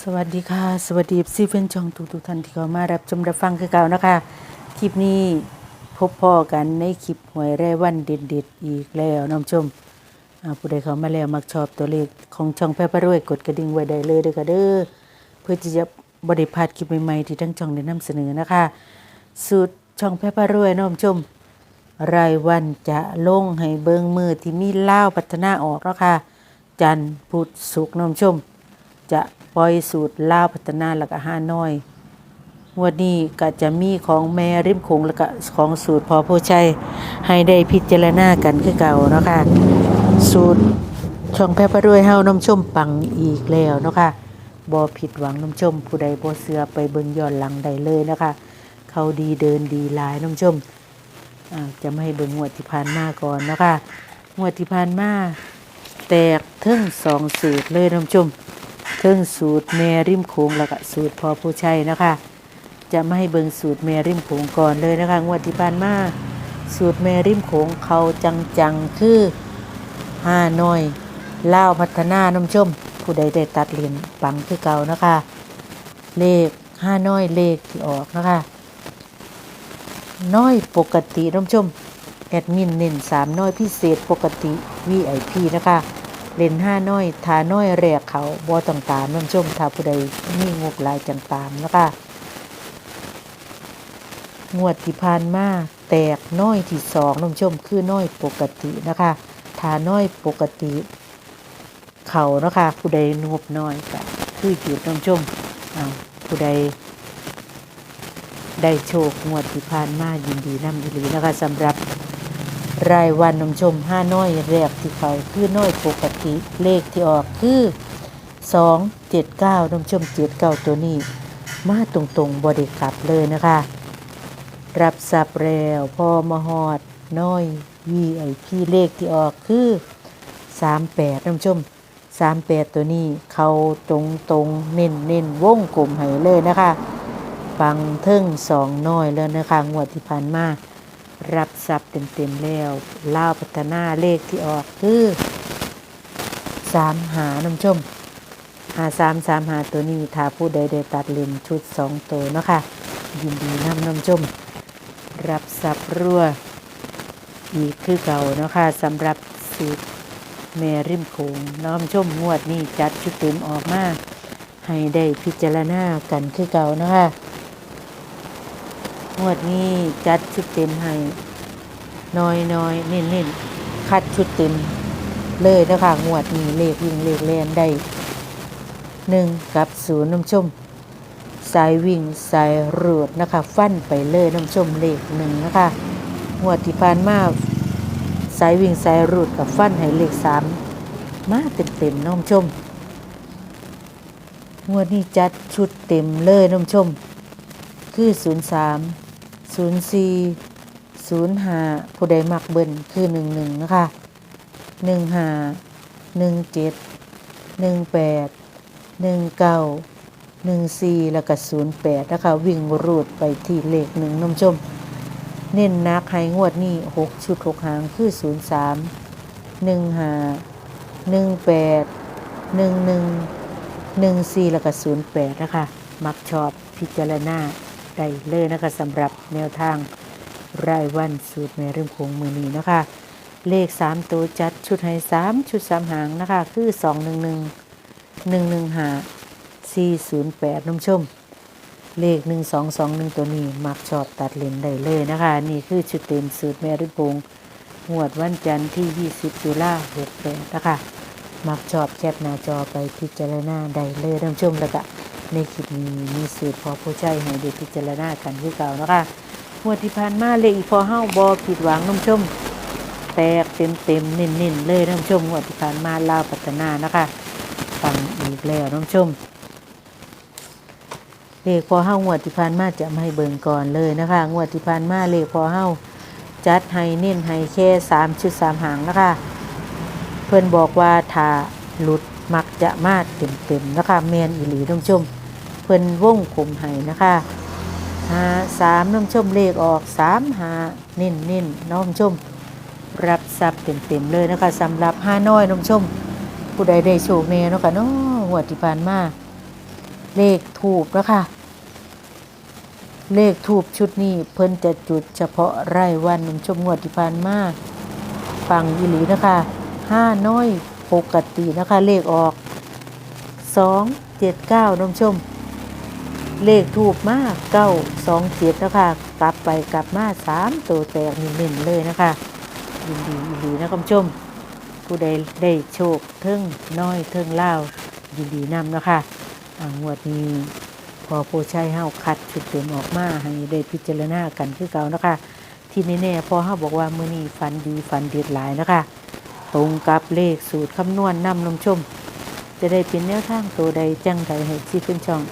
สวัสดีค่ะ สวัสดีซีเฟนจองทุกทุกท่านที่เข้ามารับชมรับฟังคือเก่านะคะ คลิปนี้พบพ่อกันในคลิปหวยแร่วันเด็ดๆอีกแล้วน้องชมผู้ใดเข้ามาแล้วมักชอบตัวเลขของช่องแพร่ประรวยกดกระดิ่งไว้ได้เลยเด้อค่ะเด้อเพื่อที่จะบริพาดคลิปใหม่ๆที่ทั้งช่องได้นำเสนอนะคะสูตรช่องแพร่ประรวยน้องชม รายวันจะลงให้เบิงมือที่มีเล่าพัฒนาออกแล้วค่ะจันทร์พุธศุกน้องชมจะ ปล่อยสูตรล่าวพัฒนาแล้วก็ห้าน้อยงวดนี้ก็จะมีของแม่ริมโขงแล้วก็ของสูตรพอโพชัยให้ได้พิจารณากันคือเก่าเนาะค่ะสูตรช่องแพร่ระด้วยเฮาน้ำชมปังอีกแล้วเนาะค่ะบ่ผิดหวังน้ำชม ผู้ใดบ่เสือไปเบิ่งย้อนหลังได้เลยนะคะ เขาดีเดินดีหลายน้ำชมอ่าจะไม่ให้เบิ่งงวดที่ผ่านมาก่อนนะคะงวดที่ผ่านมาแตกทึ่งสองสูตรเลยนผู้ชม เทึ่งสูตรแม่ริมโขงแล้วก็สูตรพอผู้ชัยนะคะ จะไม่ให้เบิงสูตรแม่ริมโขงก่อนเลยนะคะ งวดที่ผ่านมาสูตรแม่ริมโขงเขาจังๆคือห้าน้อยเล่าพัฒนาน้ำชม ผู้ใดได้ตัดเหรียญปังคือเก่านะคะ เลขห้าน้อยเลขที่ออกนะคะน้อยปกติน้องชมแอดมินเน้นสามน้อยพิเศษปกติ VIP นะคะ เล่นห้าน้อยทาน้อยแรกเขาบอต่างตามน้องชมถ้าผู้ใดมีงบลายจังตามนะคะงวดที่ผ่านมาแตกน้อยที่สองน้องชมคือน้อยปกตินะคะทาน้อยปกติ เขานะคะผู้ใดงบน้อยก็คือหยุดน้องชมอ้าผู้ใดได้โชคงวดที่ผ่านมายินดีน้ำอีหลีนะคะสำหรับ รายวันนมชมห้าน้อยแรกที่เขาคือน้อยปกติเลขที่ออกคือสองเจ็ดเก้านมชมเจ็ดเก้าตัวนี้ มาตรงๆบริกลับเลยนะคะ รับสับแล้วพอมาหอดน้อยวีไอพีเลขที่ออกคือสามแปดนมชมสามแปดตัวนี้เขาตรงตรงเน้นเน้นวงกลมให้เลยนะคะ ฟังเทิงสองน้อยแล้วนะคะงวดที่ผ่านมา รับทรัพย์เต็มๆแล้วล่าพัฒนาเลขที่ออกคือสามหาน้ำชมหาสามสามหาตัวนี้ถ้าผู้ใดได้ตัดเลนชุดสองตัวเนาะคะยินดีนำน้ำชม รับทรัพย์รั่ว อีกคือเก่าเนาะค่ะสำหรับสูตรแม่ริมโขงน้ำชมงวดนี้จัดชุดเต็มออกมาให้ได้พิจารณากันคือเก่าเนาะคะ งวดนี้จัดชุดเต็มให้น้อยน้อยเน้นเน้นคัดชุดเต็มเลยนะคะงวดนี้เลขวิ่งเลขแลนได้หนึ่งกับศูนย์น้ำชมสายวิ่งสายรูดนะคะ ฟันไปเลยน้ำชมเลขหนึ่งนะคะงวดที่ผ่านมาสายวิ่งสายรูดกับฟันให้เลขสามมาเต็มเต็มน้ำชมงวดนี้จัดชุดเต็มเลยน้ำชม คือศูนย์สาม 0 3 0 4 0 5ผู้ใดมักเบิ่นคือ1 1นะคะ1 5 1 7 1 8 1 9 1 4แล้วก็0 8นะคะวิ่งรูดไปที่เลขหนึ่งน้ำชม เน้นนักให้งวดนี้6ชุด6หางคือ0 3 1 5 1 8 1 1 1 4แล้วก็0 8นะคะ มักชอบพิจารณา ได้เลยนะคะสำหรับแนวทางรายวันสูตรแม่เริ่มคงมือนี้นะคะ เลข 3 ตัวจัดชุดให้3ชุด3หางนะคะ คือ 2 1 1 1 1 5 4 0 8น้ำชม เลข 1 2 2 1 ตัวนี้ มักชอบตัดเลนได้เลยนะคะ นี่คือชุดเต็มสูตรแม่ริ่มคงงวดวันจันทร์ที่ 20 ตุลา68นะคะ มักชอบแคปหน้าจอไปพิจารณาได้เลยนผู้ชมแล้วก็ ในคลิปนี้มีสูตรพอผู้ใจให้ได้พิจารณากันคือเก่านะคะงวที่ผ่านมาเลขอีพอเฮ้าบอผิดหวังนผู้ชม แตกเต็มเต็มๆเน้นๆเลยนผู้ชมงวที่ผ่านมาลาวพัฒนานะคะฟังอีกแล้วนผู้ชมเลขพอเฮ้างวดที่ผ่านมาจะไม่ให้เบิ่งก่อนเลยนะคะ งวดที่ผ่านมาเลขพอเฮ้าจัดให้เน้นให้แค่สามชุดสามหางนะคะ เพื่อนบอกว่าถ้าหลุดมักจะมาเต็มๆนะคะแมนอีหลีน้ำชม เพื่นวงขมให้นะคะหาสามน้ำชมเลขออกสามหานิ่นนิ่นน้ำชม รับทรัพย์เต็มๆเลยนะคะสำหรับห้าน้อยน้ำชม ผู้ใดได้โชคแน่เนาะค่ะเนาะหัวที่ผ่านมาเลขถูกนะคะเลขถูกชุดนี้เพิ่นจะจุดเฉพาะไร่วันหนุ่มชมงวดที่ผ่านมาฟังอีหลีนะคะห้าน้อยปกตินะคะ เลขออกสองเจ็ดเก้าน้องชม เลขถูกมากเก้าสองเจ็ดนะคะกลับไปกลับมาสามตัวแตกนิ่มๆเลยนะคะยินดียินดีนะคุณผู้ชม ผู้ใดได้โชคเทิงน้อยเทิงเล่ายินดีนำนะคะงวดนี้พอผู้ใช้เฮาคัดชุดเต็มออกมาให้ได้พิจารณากันคือเก่านะคะ ที่แน่ๆพอเฮาบอกว่ามือนี้ฝันดีฝันเด็ดหลายนะคะ ตรงกับเลขสูตรคำนวณนำนมชม จะได้เป็นแนวทางตัวใดจังใดให้ที่เพิ่นช่อง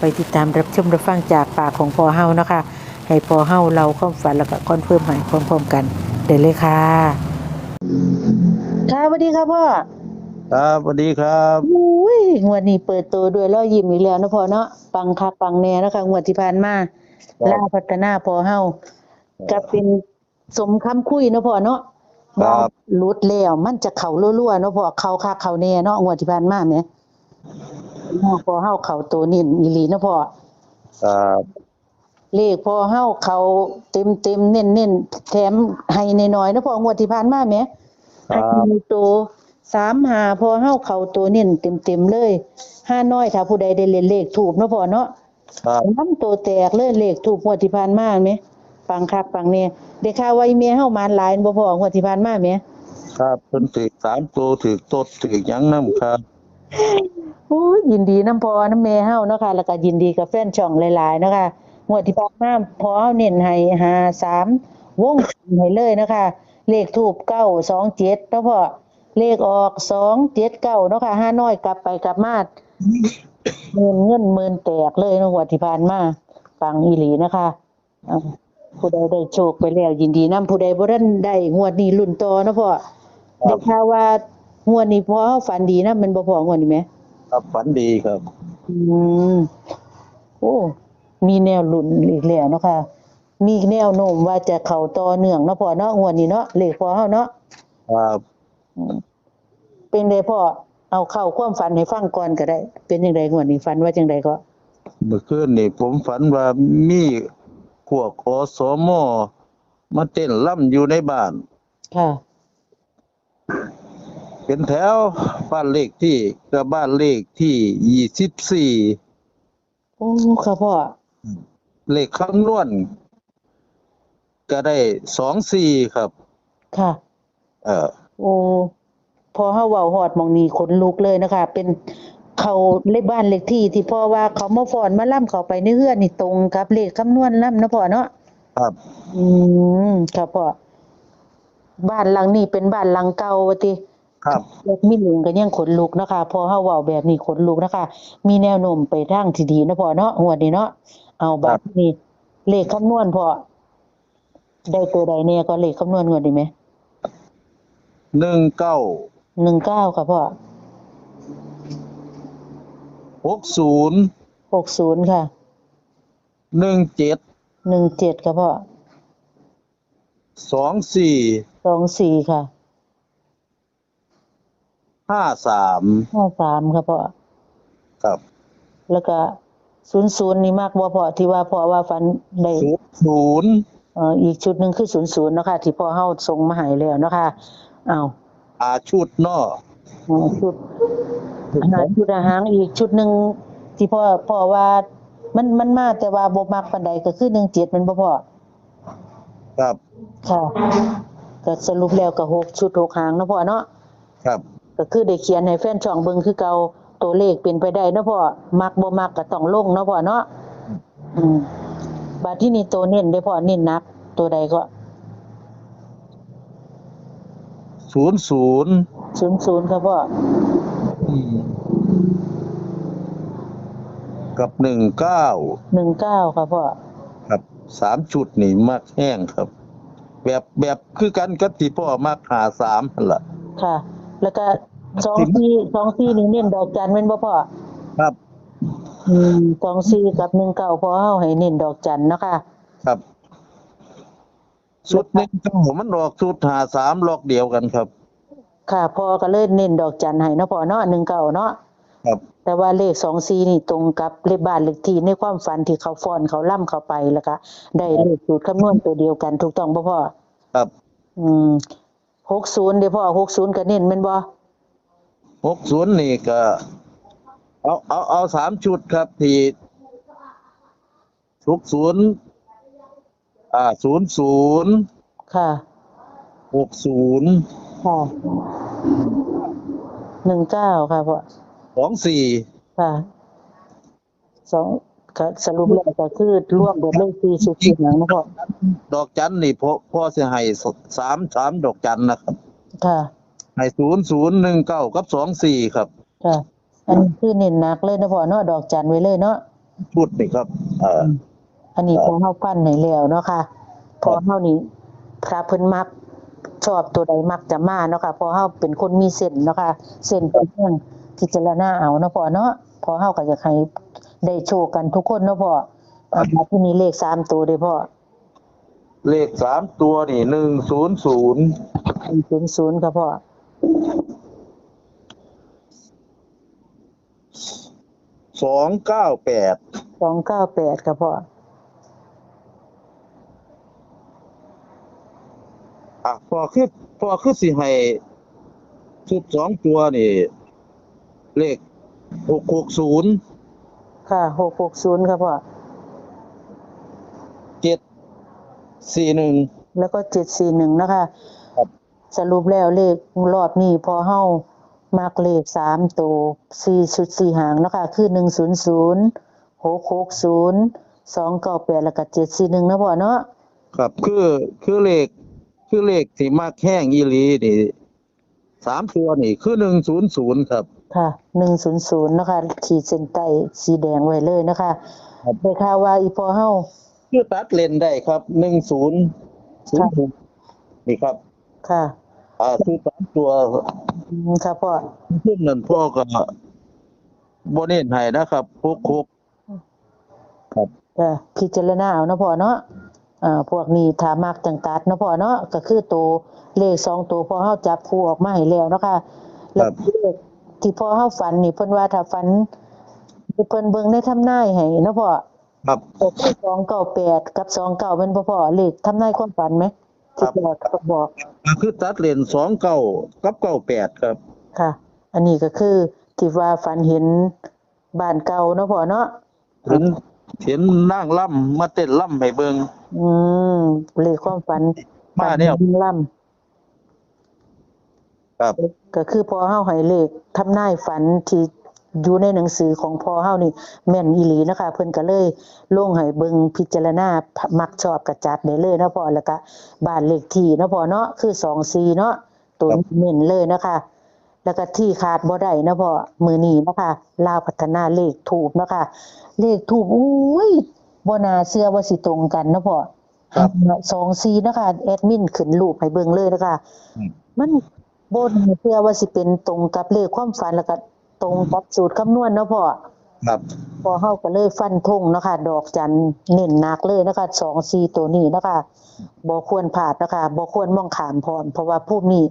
ไปติดตามรับชมรับฟังจากปากของพอเฮานะคะ ให้พอเฮาเราความฝันแล้วก็คอนเฟิร์มใหม่พร้อมๆกันได้เลยค่ะค่ะสวัสดีครับพ่อครับสวัสดีครับอุ้ยงวดนี้เปิดตัวด้วยรอยยิ้มอีกแล้วนะพ่อเนาะปังคักปังแน่นะคะงวดที่ผ่านมาครับล่าพัฒนาพอเฮาก็เป็นสมคำคุยเนาะพ่อเนาะครับว่าหลุดแล้วมันจะเข้ารั่วๆเนาะพ่อเข้าคักเข้าแน่เนาะงวดที่ผ่านมา แหมพอเฮาเข้าตัวนิ่นอีหลีเนาะพ่อครับเลขพอเฮาเขาเต็มเต็มๆเน้นเน้นๆแถมให้น้อยๆนะพองวดที่ผ่านมาแหมครัให้บมีตัวสามหาพอเฮาเขาตัวเน้นเต็มเต็มๆเลยห้าน้อยถ้าผู้ใดได้เล่นเลขถูกเนาะพ่อเนาะ ครับน้ำตัวแตกเลยเลขถูกงวดที่ผ่านมาแหมฟังคักฟังเนี่ยได้ข่าวว่าอีเมียเฮามานหลายบ่พองวดที่ผ่านมาแหมครับเพิ่นถือสามตัวถือตดถือหยังน้ำครับ โอ้ยินดีน้ำพอน้ำแม่เฮาเนาะค่ะ แล้วก็ยินดีกับแฟนช่องหลายๆเนาะค่ะงวดที่ผ่านมาพอเฮาเน้นให้หาสามวงให้เลยนะคะเลขทูบเก้าสองเจ็ดเนาะพ่อเลขออกสองเจ็ดเก้าเนาะค่ะห้าน้อยกลับไปกลับมาเงินเงินหมื่นแตกเลยเนาะงวดที่ผ่านมาฟังอีหลีนะคะผู้ใดได้โชคไปแล้วยินดีนํผู้ใดบ่ทันได้งวดนี้ลุ้นต่อเนาะพ่อได้ข่าวว่า งวดนี้พ่อเฮาฝันดีนะมันบ่พองวดนี้แหมครับฝันดีครับ อืมโอ้มีแนวลุ้นอีกแล้วเนาะค่ะ มีแนวโน้มว่าจะเข้าต่อเนื่องเนาะพ่อเนาะงวดนี้เนาะเลขพ่อเฮาเนาะครับอืมเป็นไดพ่อเอาเข้าความฝันให้ฟังก่อนก็ได้ เป็นจังไดงวดนี้ฝันว่าจังไดก็ เมื่อคืนนี่ผมฝันว่ามีพวกอสมมาเต้นล่ำอยู่ในบ้าน ค่ะ เป็นแถวบ้านเลขที่กับบ้านเลขที่ยี่สิบสี่โอ้ค่ะพ่อเลขคำนวณก็ได้สองสี่ครับ ค่ะ เอ่อโอ้พอเฮาเว้าฮอดหมองนี้ขนลุกเลยนะคะ เป็นเขาเลขบ้านเลขที่ที่พ่อว่าเขามาฟ้อนมาล่ำเข้าไปในเฮือนนี่ตรงกับเลขคำนวณล่ำนะพ่อเนาะครับ อืมครับพ่อบ้านหลังนี้เป็นบ้านหลังเก่าว่าติ ครับเล็กมิหลิงก็ยังขนลุกนะคะพอเฮาเว้าแบบนี้ขนลุกนะคะ มีแนวโน้มไปทางที่ดีนะพ่อเนาะงวดนี้เนาะเอาบัดนี้เลขคำนวณพ่อได้ตัวใดแน่ก็เลขคำนวณงวดนี้ไหมหนึ่งเก้า19ค่ะพ่อหกศูนย์60ค่ะหนึ่งเจ็ด17ค่ะพ่อสองสี่24ค่ะ ห้าสาม53ค่ะพ่อครับแล้วก็00นี่มากบ่พ่อที่ว่าพ่อว่าฝันได้ศูนย์เอ่ออีกชุดหนึ่งคือศูนย์ศูนย์เนาะค่ะที่พ่อเฮาส่งมาให้แล้วเนาะค่ะอ้าวอาชุดเนออ่าชุดหาชุดอาหารอีกชุดหนึ่งที่พ่อพ่อว่ามันมันมาแต่ว่าบ่มักปานใดก็คือ17มันบ่พอครับ ค่ะก็สรุปแล้วก็หกชุดหกหางเนาะพ่อเนาะครับ ก็คือได้เขียนให้แฟนช่องเบิ่งคือเก่าตัวเลขเป็นไปได้เนาะพ่อมักบ่มักก็ต้องลงเนาะพ่อเนาะอืมบัดที่นี่ตัวเน้นได้พ่อเน้นหนัก ตัวใดก็ศูนย์ศูนย์00ครับพ่อกับหนึ่งเก้า19ครับพ่อครับสามชุดนี่มักแห้งครับ แบบแบบคือกันกับที่พ่อมักหาสามนั่นล่ะค่ะ แล้วก็ สองสี่สองสี่นี่เน้นดอกจันแม่นบ่พ่อครับ อืมสองสี่กับหนึ่งเก้าพอเฮาให้เน้นดอกจันเนาะค่ะ ครับชุดหนึงก็มันออกชุดหาสามล็อกเดียวกันครับ ค่ะพอก็เลยเน้นดอกจันให้เนาะพ่อเนาะหนึ่งเก้าเนาะครับแแต่ว่าเลขสองซีนี่ตรงกับเลขบ้านเลขที่ในความฝันที่เขาฟ้อนเขาล่ำเข้าไปแล้วก็ได้เลขสูตรคำนวณตัวเดียวกันถูกต้องบ่พ่อครับ อืมหกศูนย์เดี๋ยวพ่อหกศูนย์ก็เน้นแม่นบ่ หกศูนย์นี่ก็ เอาเอาเอาสามชุดครับที่ทุกศูนย์อ่าศูนย์ศูนย์ค่ะหกศูนย์ค่ะหนึ่งเก้าค่ะพ่อสองสี่ค่ะสองก็สรุปแล้วก็คือร่วมเบิดเลขสี่สุดที่หนังนะพ่อดอกจันนี่พ่อพ่อจะให้สามสามดอกจันนะครับ ค่ะ ให้ศูนย์ศูนย์หนึ่งเก้ากับสองสี่ครับ ค่ะ อันนี้คือเน้นหนักเลยนะพ่อเนาะดอกจันไว้เลยเนาะชุดนี่ครับเอ่อ อันนี้พอเฮาปั้นให้แล้วเนาะค่ะพอเฮานี่พระเพิ่นมักชอบตัวใดมักจะมาเนาะค่ะพอเฮาเป็นคนมีเส้นเนาะค่ะเส้นเป็นเรื่องพิจารณาเอาเนาะพ่อเนาะพอเฮาก็อยากให้ได้โชว์กันทุกคนเนาะพ่ออ่ามาที่นี่เลขสามตัวเด้อพ่อเลขสามตัวนี่หนึ่งศูนย์ศูนย์100ครับพ่อ สองเก้าแปด298ครับพ่ออะพอคือพอคือสิให้ชุดสองตัวนี่ เลขหกหกศูนย์ค่ะ660ครับพ่อเจ็ดสี่หนึ่งแล้วก็741นะคะครับ สรุปแล้วเลขรอบนี้พอเฮามักเลขสามตัวสี่ชุดสี่หางเนาะคะคือหนึ่งศูนย์ศูนย์หกหกศูนย์สองเก้าแปดแล้วก็เจ็ดสี่หนึ่งนะพ่อเนาะครับคือคือเลขคือเลขที่มากแห้งอีหลีนี่สามตัวนี่คือหนึ่งศูนย์ศูนย์ครับ ค่ะหนึ่งศูนย์ศูนย์นะคะ ขีดเส้นใต้สีแดงไว้เลยนะคะครับได้ข่าวว่าอีพอเฮาคือตัดเลนได้ครับหนึ่งศูนย์ศูนย์นี่ครับ ค่ะอ่าคือสามตัวอืมค่ะพ่อขึ้นนั่นพ่อก็บ่เน้นให้นะครับหกหกครับค่ะพิจารณาเอานะพ่อเนาะอ่าพวกนี้ถ้ามักจังตัดนะพ่อเนาะก็คือตัวเลขสองตัวพอเฮาจับคู่ออกมาให้แล้วเนาะค่ะแล้วเลขที่พอเฮาฝันนี่เพิ่นว่าถ้าฝันเพิ่นเบิ่งในทำนายให้เนาะพ่อครับก็คือ298กับ29เป็นบ่พ่อเลขทำนายความฝันไหม ครัที่บบอกก็บอกอ่าคือตัดเลนสองเก้ากับเก้าแปดครับ ค่ะ อันนี้ก็คือที่ว่าฝันเห็นบ้านเก่าเนาะพ่อเนาะเห็นเห็นนั่งล่ำมาเต้นล่ำให้เบิงอืมเลขความฝันมาเนี่ยฝันล่ำครับ ก็คือพอเฮาให้เลขทำนายฝันที่ อยู่ในหนังสือของพอเฮานี่แม่นอีหลีนะคะ เพิ่นก็เลยลงให้เบิ่งพิจารณามักชอบกระจัดได้เลยเนาะพ่อแล้วก็บ้านเลขที่เนาะพ่อเนาะคือ24เนาะตัวเน้นเลยนะคะ แล้วก็ที่ขาดบ่ได้เนาะพ่อมือนี้เนาะคะลาวพัฒนาเลขถูกเนาะค่ะเลขถูกอุ้ยบ่น่าเชื่อว่าสิตรงกันเนาะพ่อครับสองซีนะคะ แอดมินขึ้นรูปให้เบิ่งเลยนะคะอืมมันบ่น่าเชื่อว่าสิเป็นตรงกับเลขความฝันแล้วก็ ตรงกับสูตรคำนวณเนาะพ่อครับพอเฮาก็เลยฟันธงเนาะค่ะดอกจันเน้นหนักเลยนะคะสองซีตัวนี้เนาะคะบ่ควรพลาดเนาะคะบ่ควรมองข้ามพร้อมเพราะว่าภูมินี้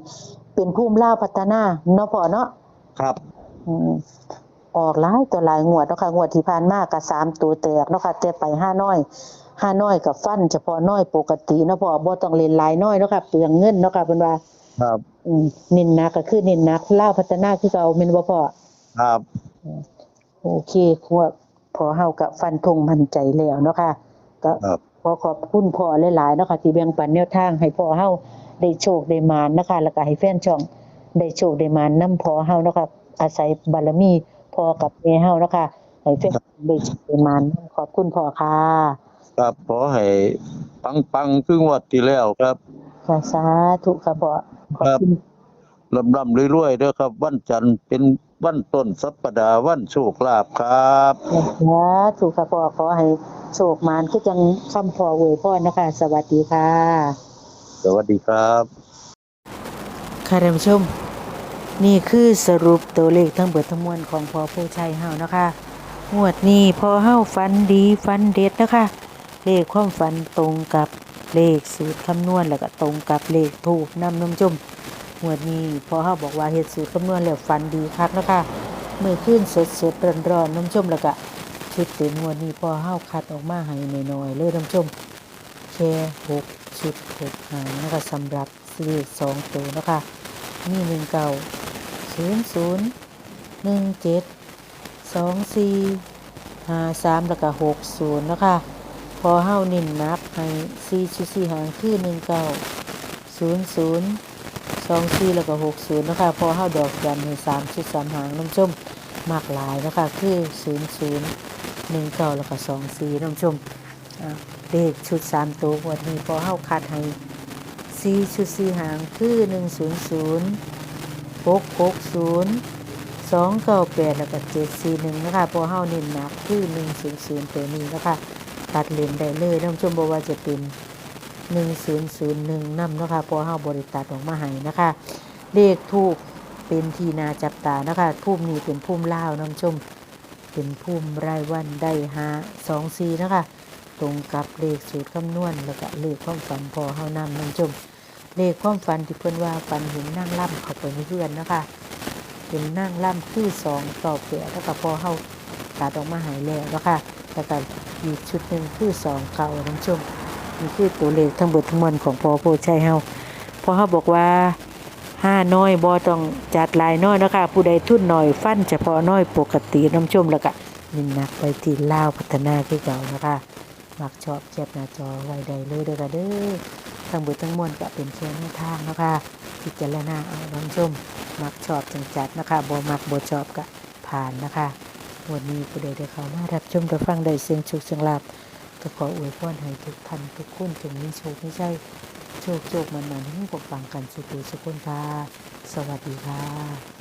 เป็นภูมิลาวพัฒนาเนาะพ่อเนาะครับอืมออกหลายตัวหลายงวดเนาะค่ะงวดที่ผ่านมาก็สามตัวแตกเนาะค่ะแต่ไปห้าน้อยห้าน้อยกับฟันเฉพาะน้อยปกติเนาะพ่อบ่ต้องเล่นหลายน้อยเนาะค่ะเปลืองเงินเนาะค่ะเพิ่นว่า ครับ อืมเน้นหนักก็คือเน้นหนักลาวพัฒนาคือเก่าแม่นบ่พ่อ ครับโอเคพวกพอเฮาก็ฟันธงมั่นใจแล้วเนาะค่ะก็ครับขอขอบคุณพ่อหลายๆเนาะค่ะที่แบ่งปันแนวทางให้พ่อเฮาได้โชคได้หมานนะคะ แล้วก็ให้แฟนช่องได้โชคได้หมานนํพ่อเฮาเนาะค่ะอาศัยบารมีพ่อกับแม่เฮาเนาะค่ะให้แฟนได้โชคได้หมานขอบคุณพ่อค่ะครับขอให้ปังปังๆครึ่งวัดที่แล้วครับ ค่ะสาธุค่ะพ่อขอบครับคุณ ลำลำๆรวยๆเด้อครับ วันจันทร์เป็น วันต้นสัปดาห์วันโชคลาภครับสาธุค่ะพ่อขอให้โชคมานคือจังคำพ่ออวยพรนะคะ สวัสดีค่ะ สวัสดีครับค่ะท่านผู้ชม นี่คือสรุปตัวเลขทั้งเบิดทั้งมวลของพอผู้ชัยเฮานะคะงวดนี้พอเฮาฟันดีฟันเด็ดนะคะเลขความฝันตรงกับเลขสูตรคำนวณแล้วก็ตรงกับเลขถูกนำน้ำจม งวนี้พอเฮาบอกว่าเฮ็ดสูตรคำนวณแล้วฟันดีคักนะคะมือขึ้นสดสดร้อนร้อนๆน้ำชมแล้วก็ชุดเต็มงวนี้พอเฮาคัดออกมาให้หน่อยๆเลยน้ำชมแค่หกชุดหกหางนะคะสำหรับซีรีส์สองตัวนะคะมีหนึ่งเก้าศูนย์ศูนย์หนึ่งเจ็ดสองสี่ห้าสามแล้วก็หกศูนย์นะคะพอเฮ้านิ่นนับให้สี่ชุดสี่หางคือหนึ่งเก้าศูนย์ศูนย์ สองสี่แล้วก็หกศูนย์นะคะพอเฮ้าดอกจันให้สามชุดสามหางน้ำชมมากหลายนะคะคือศูนย์ศูนย์หนึ่งเก้าแล้วก็สองสี่น้ำชมอ่าเลขชุดสามตัววันนี้พอเฮ้าคัดให้สี่ชุดสี่หางคือหนึ่งศูนย์ศูนย์หกหกศูนย์สองเก้าแปดแล้วก็เจ็ดสี่หนึ่งนะคะพอเฮ้าเน้นหนักคือหนึ่งศูนย์ศูนย์ตัวนี้นะคะตัดเลนได้เลยนผู้ชมบอกว่าจะเป็น 1001นำเนาะคะพอเฮาบริตัดออกมาให้นะคะ เลขทูกเป็นทีนาจับตานะคะภูมินี้เป็นภูมิลาวน้ำชม เป็นภูมิรายวันได้หาสองสีนะคะ ตรงกับเลขสูตรคำนวณแล้วก็เลขความฝันพอเฮานำน้ำชม เลขความฝันที่เพิ่อนว่าฝันเห็นนั่งล่ำเข้าไปในเพื่อนนะคะเป็นนั่งล่ำคือสองต่อเปะแล้วก็พอเฮาตัดออกมาหายแล้วนะคะแล้วก็อีกชุดหนึ่งคือสองเก่าน้ำชม นี่คือตัวเลขทั้งหมดทั้งมวลของพอโพชัยเฮาพอเฮาบอกว่าห้าน้อยบ่ต้องจัดลายน้อยนะคะผู้ใดทุ่นหน่อยฟันเฉพาะน้อยปกติน้ำชมแล้วก็นินนักไปที่ลาวพัฒนาคือเก่านะคะมักชอบแคบหน้าจอไว้ใดเลยเด้อค่ะเด้อทั้งหมดทั้งมวลก็เป็นแค่แนวทางนะคะพิจารณาเอาน้ำชมมักชอบจังจัดนะคะบ่มักบ่ชอบก็ผ่านนะคะวันนี้ผู้ใดได้เข้ามารับชมรับฟังได้เสียงโชคเสียงลาบ ก็ขออวยพรให้ทุกท่านทุกคนจงมีโชคไม่ใช่ โชคโชคมันมันให้ปกฟังกันสุขสุขคนค่ะ สวัสดีค่ะ